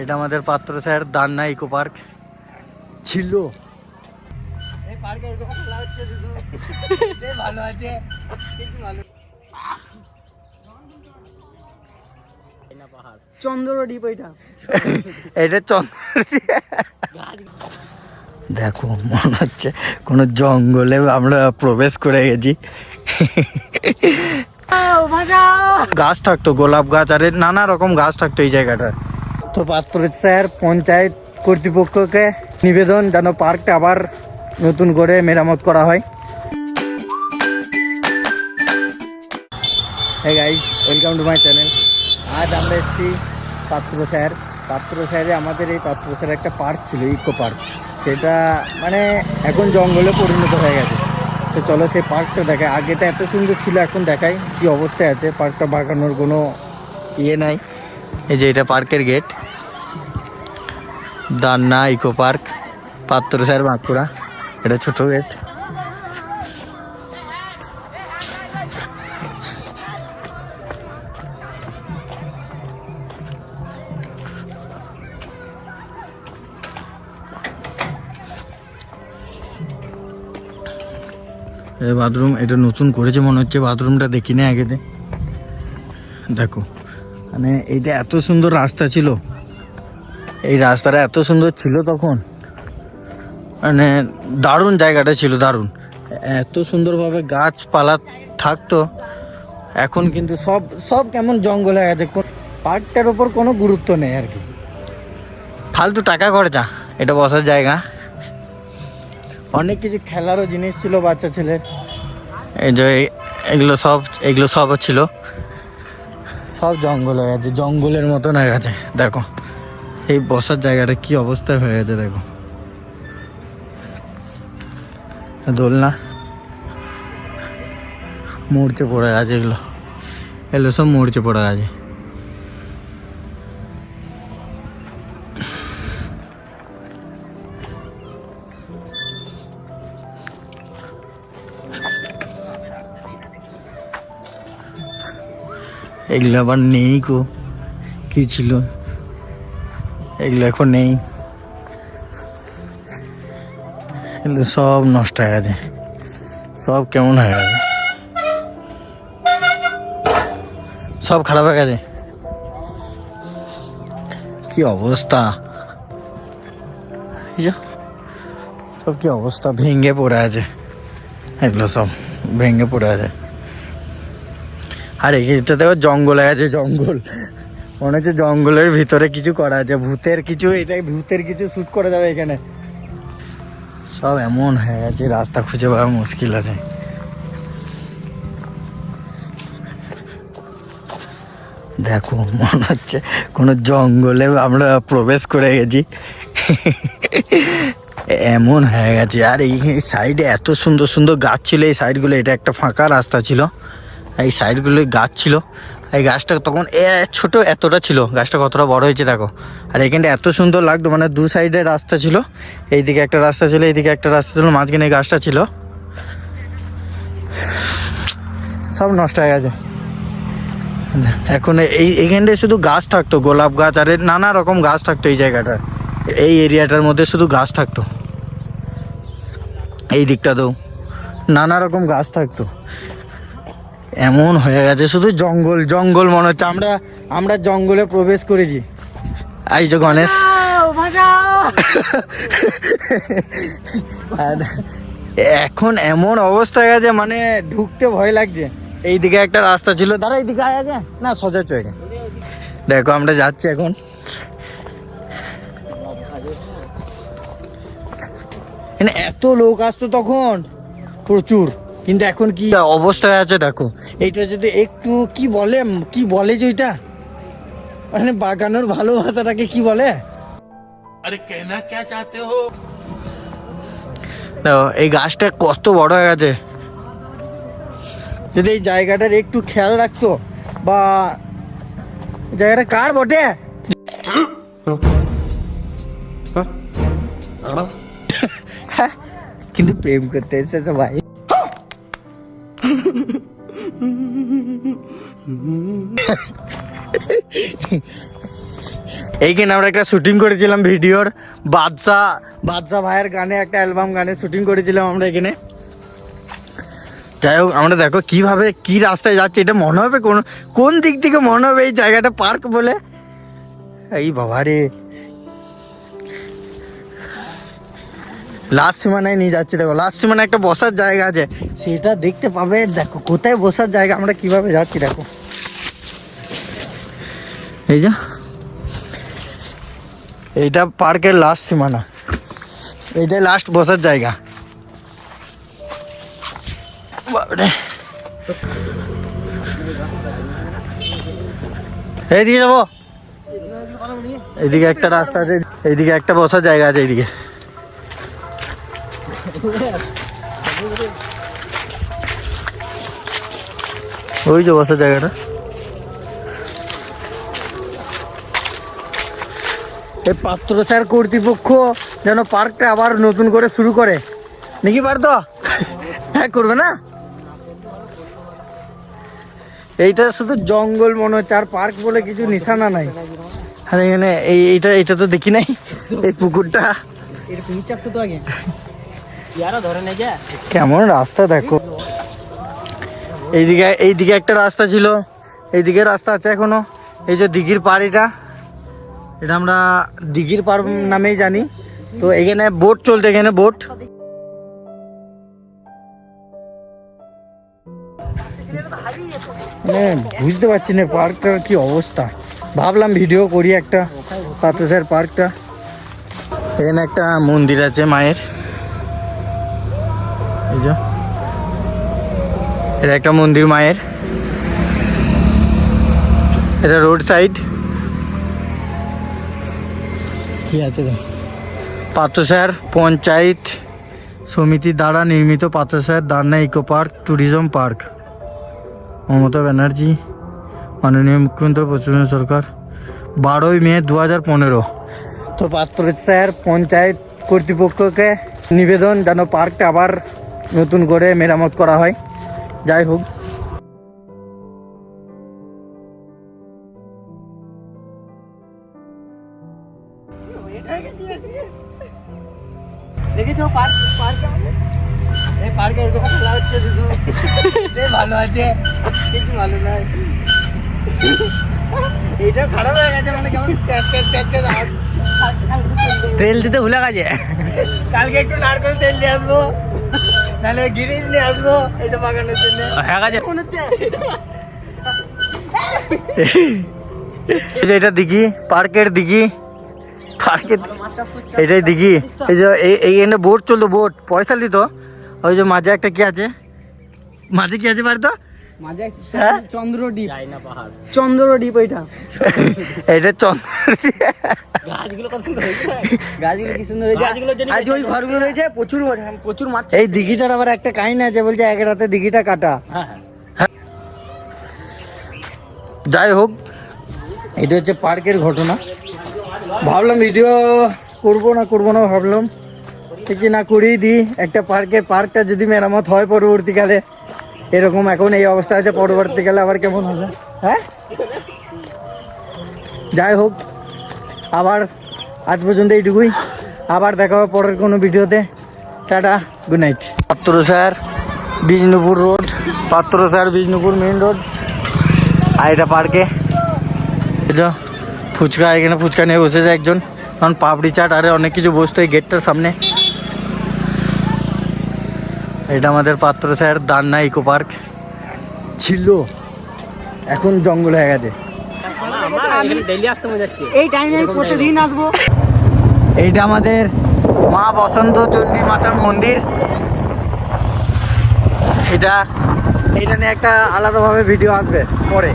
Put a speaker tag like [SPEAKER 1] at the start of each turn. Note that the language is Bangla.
[SPEAKER 1] এটা আমাদের পাত্র স্যার দান্না ইকো পার্ক। ছিল।
[SPEAKER 2] এটা
[SPEAKER 1] এটা চন্দ্র দেখো মনে হচ্ছে কোনো জঙ্গলে আমরা প্রবেশ করে গেছি। গাছ থাকতো গোলাপ গাছ আর নানা রকম গাছ থাকতো এই জায়গাটা তো পাত্র স্যার পঞ্চায়েত কর্তৃপক্ষকে নিবেদন যেন পার্কটা আবার নতুন করে মেরামত করা হয়। হ্যাঁ guys welcome to my channel আজ আমরা এসেছি পাত্র স্যার। পাত্র স্যারে আমাদের এই পাত্র স্যার একটা পার্ক ছিল, ইকো পার্ক। সেটা মানে এখন জঙ্গলে পরিণত হয়ে গেছে। তো চলো সেই পার্কটা দেখায় আগেটা এত সুন্দর ছিল, এখন দেখাই কি অবস্থায় আছে। পার্কটা বাগানোর কোনো ইয়ে নাই। এই যে এটা পার্কের gate Danna eco park Patra sir Bankura. এটা ছোট গেট। বাথরুম, এটা নতুন করেছে, মনে হচ্ছে বাথরুমটা দেখি না আগেতে। দেখো মানে এইটা এত সুন্দর রাস্তা ছিল। এই রাস্তাটা এত সুন্দর ছিল তখন? মানে দারুণ জায়গাটা ছিল, দারুণ। এত সুন্দরভাবে গাছপালা থাকতো। এখন কিন্তু সব সব কেমন জঙ্গল হয়ে গেছে পার্কটার ওপর কোনো গুরুত্ব নেই আর কি। ফালতু টাকা খরচা এটা বসার জায়গা। অনেক কিছু খেলারও জিনিস ছিল, বাচ্চা ছেলের। এই যে এগুলো সব এগুলো সব ছিল। সব জঙ্গল হয়ে গেছে, জঙ্গলের মতন হয়ে গেছে, দেখো। এই বসার জায়গাটা কি অবস্থায় হয়ে গেছে দেখো। দোলনা। মরচে পড়ে গেছে এগুলো। এগুলো সব মরচে পড়ে গেছে এগুলো আবার নেই গো কি ছিল? এগুলো এখন নেই। এগুলো সব নষ্ট হয়ে গেছে। সব কেমন হয়ে গেছে? সব খারাপ হয়ে গেছে? কি অবস্থা? সব কি অবস্থা? ভেঙে পড়ে আছে। এগুলো সব ভেঙে পড়ে আছে। আর এটা দেখো জঙ্গল গেছে, জঙ্গল। মনে হচ্ছে জঙ্গলের ভিতরে কিছু করা আছে, ভূতের কিছু, এটাই ভূতের কিছু শ্যুট করা যাবে এখানে। সব এমন হয়ে গেছে, রাস্তা খুঁজে পাওয়া মুশকিল আছে। দেখো, মনে হচ্ছে কোনো জঙ্গলে আমরা প্রবেশ করে গেছি। এমন হয়ে গেছে, আর এই সাইডে এত সুন্দর সুন্দর গাছ ছিল, এই সাইডগুলো এটা একটা ফাঁকা রাস্তা ছিল। এই সাইডগুলো গাছ ছিল এই গাছটা তখন এ ছোট এতটা ছিল। গাছটা কতটা বড় হয়েছে দেখো। আর এখানটা এত সুন্দর লাগতো মানে দু সাইডে রাস্তা ছিল। এইদিকে একটা রাস্তা ছিল, এইদিকে একটা রাস্তা ছিল, মাঝখানে এই গাছটা ছিল। সব নষ্ট হয়ে গেছে। এখন এই এইখানটায় শুধু গাছ থাকতো, গোলাপ গাছ আর নানা রকম গাছ থাকতো এই জায়গাটার এই এরিয়াটার মধ্যে শুধু গাছ থাকতো। এই দিকটাতেও নানা রকম গাছ থাকতো। এমন হয়ে গেছে শুধু জঙ্গল জঙ্গল মনে হচ্ছে। আমরা আমরা জঙ্গলে প্রবেশ করেছি। এই যে গণেশ। এখন এমন অবস্থা হয়ে গেছে মানে ঢুকতে ভয় লাগছে। এইদিকে একটা রাস্তা ছিল। দাঁড়া এইদিকে আয় আগে। না সোজা চোখে দেখো আমরা যাচ্ছি এখন। এত লোক আসতো তখন প্রচুর। কিন্তু এখন কি? অবস্থা আছে দেখো। এইটা যদি একটু কি বলে কি বলে যে ওইটা? মানে বাগানোর ভালোবাসাটাকে কি বলে?
[SPEAKER 3] আরে কেনা কে চাতে হো?
[SPEAKER 1] দেখো এই গাছটা কত বড় হয়ে গেছে। যদি এই জায়গাটার একটু খেয়াল রাখতো বা জায়গাটা কার বটে? হ্যাঁ? হ্যাঁ, কিন্তু প্রেম করতে এসেছে ভাই। এইখানে আমরা একটা শুটিং করেছিলাম ভিডিওর। বাদশা বাদশা ভাইয়ের গানে একটা অ্যালবাম গানে শুটিং করেছিলাম আমরা এখানে। যাই হোক, আমরা দেখো কীভাবে কি রাস্তায় যাচ্ছে, এটা মনে হবে কোন কোন দিক থেকে মনে হবে এই জায়গাটা পার্ক বলে? এই বাবা রে। লাস্ট সীমানায় নিয়ে যাচ্ছি, দেখো লাস্ট সীমানায় একটা বসার জায়গা আছে। সেটা দেখতে পাবে, দেখো, কোথায় বসার জায়গা, আমরা কীভাবে যাচ্ছি, দেখো। এই যা। এইটা পার্কের লাস্ট সীমানা। এইটাই লাস্ট বসার জায়গা। বাবারে। এইদিকে যাব। এইদিকে একটা রাস্তা আছে, এইদিকে একটা বসার জায়গা আছে এইদিকে। ওই যে বসার জায়গাটা। এই পাত্র স্যার কর্তৃপক্ষ যেন পার্কটা আবার নতুন করে শুরু করে। নাকি পারত হ্যাঁ করবে না? এইটা শুধু জঙ্গল মনে হচ্ছে আর পার্ক বলে কিছু নিশানা নাই। আর এখানে এই এইটা এইটা তো দেখি নাই এই পুকুরটা। কেমন রাস্তা দেখো। এইদিকে এইদিকে একটা রাস্তা ছিল। এইদিকে রাস্তা আছে এখনও। এই যে দিঘির পাড় এটা আমরা দিঘির পাড় নামেই জানি। তো এখানে বোট চলতে, এখানে বোট মানে বুঝতে পারছি না পার্কটার কি অবস্থা। ভাবলাম ভিডিও করি একটা পাতসার পার্কটা। এখানে একটা মন্দির আছে মায়ের। এটা একটা মন্দির মায়ের। এটা রোড সাইড কি আছে পাত্রসার পঞ্চায়েত সমিতি দ্বারা নির্মিত Patrasayer Danna eco park tourism park. Mamata Banerjee মাননীয় মুখ্যমন্ত্রী পশ্চিমবঙ্গ সরকার বারোই মে দু হাজার পনেরো। তো পাত্রসার পঞ্চায়েত কর্তৃপক্ষকে নিবেদন যেন পার্কটা আবার নতুন করে মেরামত করা হয়। যাই হোক
[SPEAKER 4] দেখেছ পার্ক? পার্ক এই পার্কে এরকম খেলা হচ্ছে শুধু। ভালো আছে। কিছু ভালো নয়। এটা খারাপ হয়ে গেছে মানে কেমন ক্যাচ ক্যাচ ক্যাচ ক্যাচ
[SPEAKER 1] তেল দিতে ভুলে গেছে।
[SPEAKER 4] কালকে একটু নারকেল তেল নিয়ে আসব। নাহলে গিরিজ নিয়ে আসব এটা বাগানোর জন্য।
[SPEAKER 1] হয়ে গেছে।
[SPEAKER 4] মনে হচ্ছে।
[SPEAKER 1] এটা দিঘি পার্কের দিঘি।
[SPEAKER 4] করছে
[SPEAKER 1] এটাই দিঘি। এই যে এই এইখানে বোট চলতো বোট। পয়সা দিত। ওই যে মাঝে একটা কি আছে? মাঝে কি আছে বাড়ি তো হ্যাঁ?
[SPEAKER 4] চন্দ্রদ্বীপ চন্দ্রদ্বীপ ওইটা।
[SPEAKER 1] এটা চন্দ্র
[SPEAKER 4] গাছগুলো কত সুন্দর হয়েছে। গাছগুলো কি সুন্দর হয়েছে? আজ ওই ঘরগুলো রয়েছে প্রচুর প্রচুর মাছ
[SPEAKER 1] এই দিঘিটার আবার একটা কাহিনী আছে বলছে এক রাতে দিঘিটা কাটা। যাই হোক এটা হচ্ছে পার্কের ঘটনা। ভাবলাম ভিডিও করব না করব না ভাবলাম। কিছু না করেই দিই, একটা পার্কে, পার্কটা যদি মেরামত হয় পরবর্তীকালে। এরকম এখন এই অবস্থা আছে, পরবর্তীকালে আবার কেমন হবে? হ্যাঁ? যাই হোক, আবার আজ পর্যন্ত এইটুকুই। আবার দেখা হবে পরের কোনো ভিডিওতে। Tata good night Patra sir, Bishnupur road. Patra sir, Bishnupur main road আর এটা পার্কে। ফুচকা এখানে ফুচকা নিয়ে বসেছে একজন। কারণ পাপড়ি চাট আরে অনেক কিছু বসতো এই গেটটার সামনে। এটা আমাদের পাত্র স্যার দান্না ইকো পার্ক। ছিল। এখন জঙ্গল হয়ে গেছে।
[SPEAKER 4] এই টাইমে আমি প্রতিদিন আসব।
[SPEAKER 1] এইটা আমাদের মা বসন্ত চণ্ডী মাতার মন্দির। এটা এটা নিয়ে একটা আলাদাভাবে ভিডিও আসবে পরে।